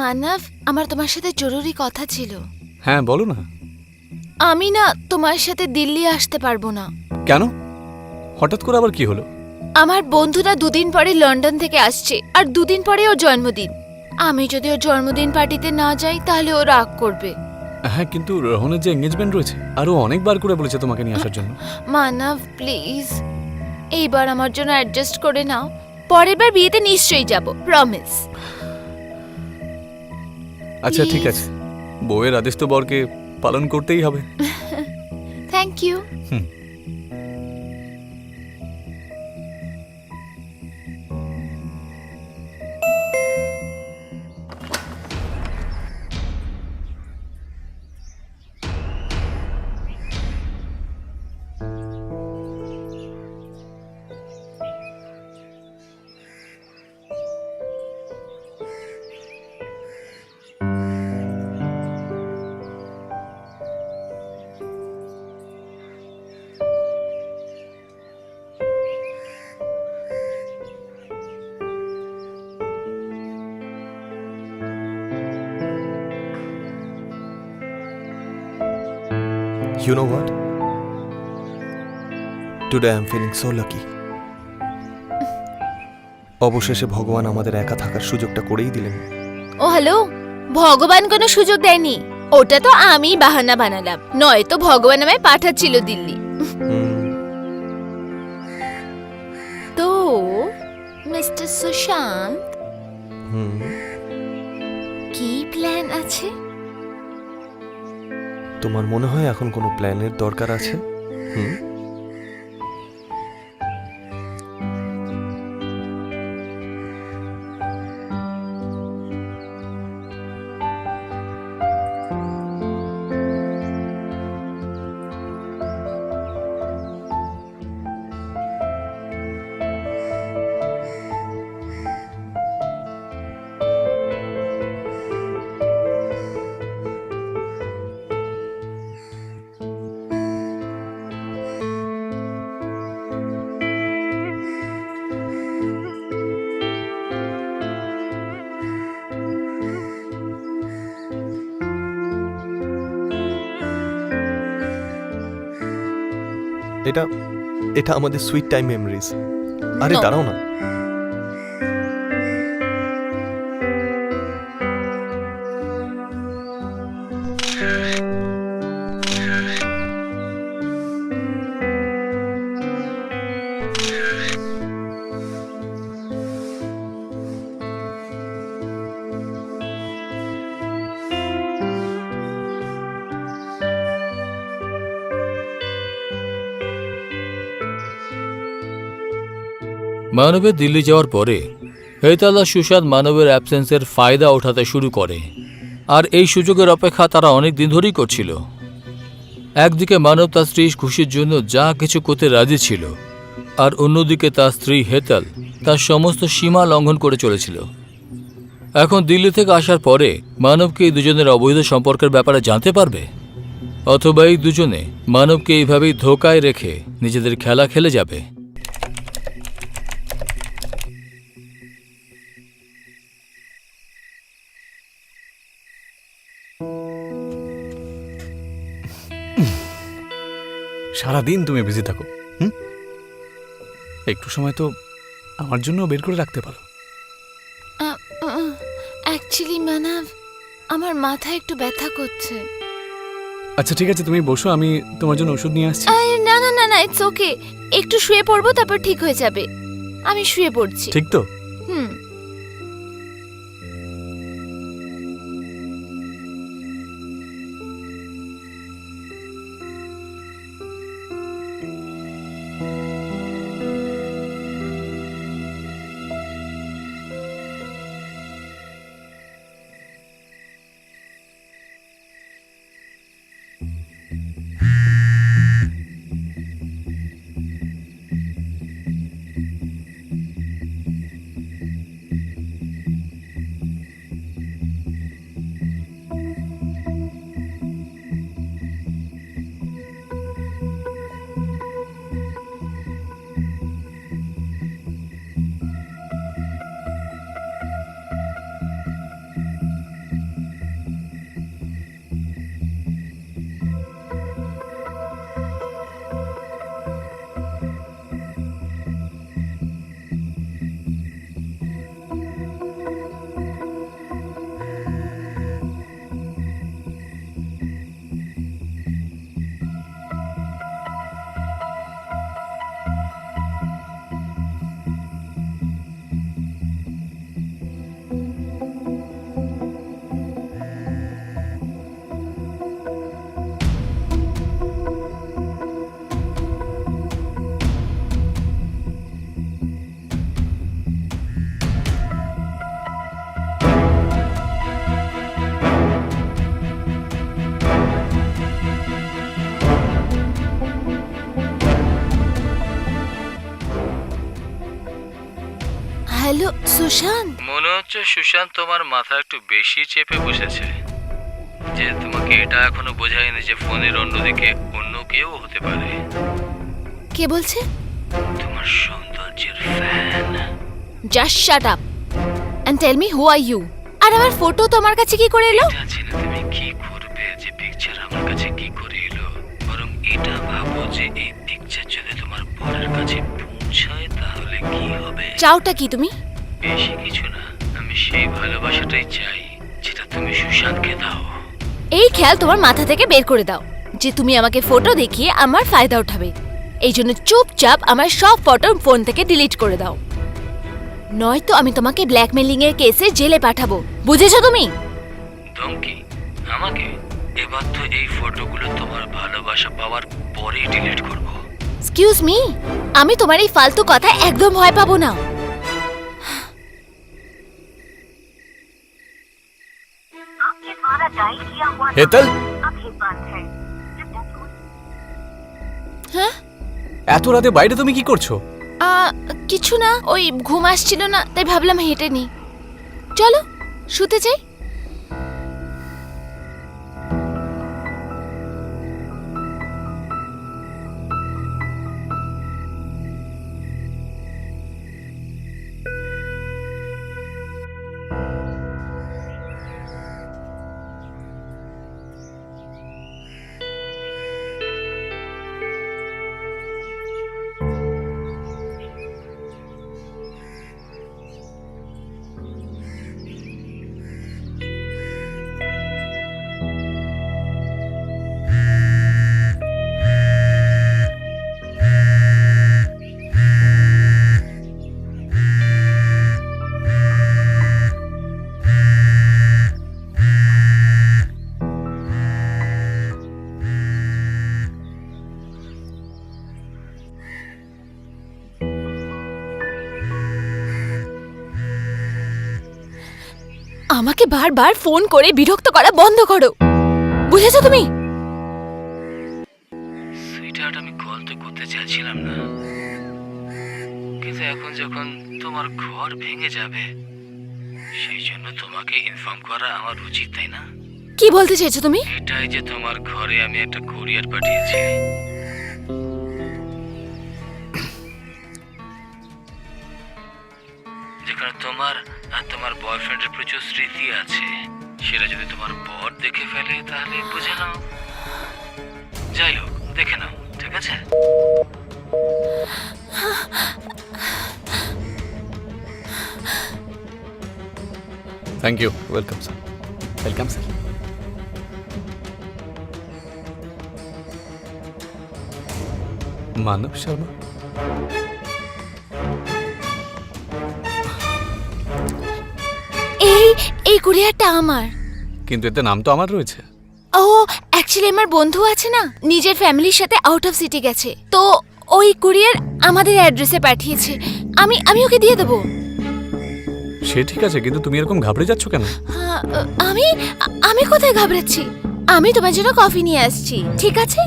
মানব আমার তোমার সাথে জরুরি কথা ছিল। হ্যাঁ বলো না। আমি না তোমার সাথে দিল্লি আসতে পারব না। কেন? হঠাৎ করে আবার কি হলো? আমার বন্ধুরা দুদিন পরে লন্ডন থেকে আসছে আর দুদিন পরে ওর জন্মদিন। আমি যদি ওর জন্মদিন পার্টিতে না যাই তাহলে ও রাগ করবে। হ্যাঁ কিন্তু রোহনের যে এঙ্গেজমেন্ট রয়েছে আরও অনেকবার করে বলেছে তোমাকে নিয়ে আসার জন্য। মানব প্লিজ এইবার আমার জন্য অ্যাডজাস্ট করে নাও। পরের বার বিয়েতে নিশ্চয়ই যাব প্রমিস আচ্ছা ঠিক আছে। বউয়ের আদেশ তো বরকে পালন করতেই হবে। Thank you hmm. You know what? Today I'm feeling so lucky. অবশেষে ভগবান আমাদের একা থাকার সুযোগটা করেই দিলেন। ও হ্যালো? ভগবান কোনো সুযোগ দেয়নি। ওটা তো আমি বাহানা বানালাম। নয় তো ভগবান আমায় পাঠাচ্ছিল দিল্লি। তো মিস্টার সুশান্ত। কি প্ল্যান আছে? তোমার মনে হয় এখন কোনো প্ল্যানের দরকার আছে? হুম? এটা এটা আমাদের সুইট টাইম মেমোরিজ আরে দাঁড়াও না। মানবের দিল্লি যাওয়ার পরে হেতালা সুশাদ মানবের অ্যাবসেন্সের ফায়দা ওঠাতে শুরু করে। আর এই সুযোগের অপেক্ষা তারা অনেক দিন ধরেই করছিল। একদিকে মানব তার স্ত্রী খুশির জন্য যা কিছু করতে রাজি ছিল, আর অন্যদিকে তার স্ত্রী হেতাল তার সমস্ত সীমা লঙ্ঘন করে চলেছিল। এখন দিল্লি থেকে আসার পরে মানবকে এই দুজনের অবৈধ সম্পর্কের ব্যাপারে জানতে পারবে? অথবা এই দুজনে মানবকে এইভাবেই ধোকায় রেখে নিজেদের খেলা খেলে যাবে? সারাদিন তুমি বিজি থাকো হুম? একটু সময় তো আমার জন্য বের করে রাখতে পারো। অ্যাকচুয়ালি মানব আমার মাথায় একটু ব্যথা করছে। আচ্ছা ঠিক আছে তুমি বসো আমি তোমার জন্য ওষুধ নিয়ে আসছি। আরে না না না না ইটস ওকে একটু শুয়ে পড়ব তারপর ঠিক হয়ে যাবে। আমি শুয়ে পড়ছি। ঠিক তো? হুম। হ্যালো সুশান্ত। মনে হচ্ছে সুশান্ত তোমার মাথা একটু বেশি চেপে বসেছে। যে তোমাকে এটা এখনও বোঝায়নি যে ফোনের অন্যদিকে অন্য কেউ হতে পারে। কে বলছে? তোমার সৌন্দর্যের fan just shut up and tell me who are you আর আমার ফটো তোমার কাছে কি করে এলো? জানি না তুমি কি করবে? যে পিকচার আমার কাছে কি করে এলো? বরং এটা ভাবো যে এই পিকচার যদি তোমার পরের কাছে পৌঁছায় তাহলে কি হবে? চাওটা কি তুমি? বেশি কিছু না আমি সেই ভালোবাসাটাই চাই যেটা তুমি সুশান্তকে দাও। এই খেয়াল তোমার মাথা থেকে বের করে দাও যে তুমি আমাকে ফটো দেখিয়ে আমার ফায়দা উঠাবে। এই জন্য চুপচাপ আমার সব ফটো ফোন থেকে ডিলিট করে দাও। নয়তো আমি তোমাকে ব্ল্যাকমেলিং এর কেসে জেলে পাঠাবো বুঝেছ তুমি? ধমকি? আমাকে? এবার তো এই ফটোগুলো তোমার ভালোবাসা পাওয়ার পরেই ডিলিট করব। এক্সকিউজ মি আমি তোমার এই ফালতু কথা একদম ভয় পাবো না। হেতল? হ্যাঁ? এত রাতে বাইরে তুমি কি করছ? কিছু না ওই ঘুম আসছিল না তাই ভাবলাম হেঁটে নি চলো শুতে চাই আমাকে বারবার ফোন করে বিরক্ত করা বন্ধ করো। বুঝেছ তুমি? সুইটার্ট আমি কল তো করতে চাইছিলাম না। কিন্তু এখন যখন তোমার ঘর ভেঙে যাবে সেই জন্য তোমাকে ইনফর্ম করা আমার উচিত তাই না? কি বলতে চাইছো তুমি? এটাই যে তোমার ঘরে আমি একটা কুরিয়ার পাঠিয়েছি। যেখানে তোমার আর তোমার বয়ফ্রেন্ডের প্রচুর স্মৃতি আছে। সেটা যদি তোমার বর দেখে ফেলে, তাহলে বুঝে নাও। যাই হোক, দেখে নাও, ঠিক আছে? Thank you welcome sir welcome sir Manab Sharma? এই এই কুরিয়ারটা আমার। কিন্তু এতে নাম তো আমার রয়েছে। ও অ্যাকচুয়ালি আমার বন্ধু আছে না? নিজের ফ্যামিলির সাথে আউট অফ সিটি গেছে। তো ওই কুরিয়ার আমাদের অ্যাড্রেসে পাঠিয়েছে। আমি আমি ওকে দিয়ে দেবো? সে ঠিক আছে কিন্তু তুমি এরকম ঘাবড়ে যাচ্ছ কেন? হ্যাঁ, আমি আমি কোথায় ঘাবড়াচ্ছি? আমি তোমার জন্য কফি নিয়ে আসছি ঠিক আছে?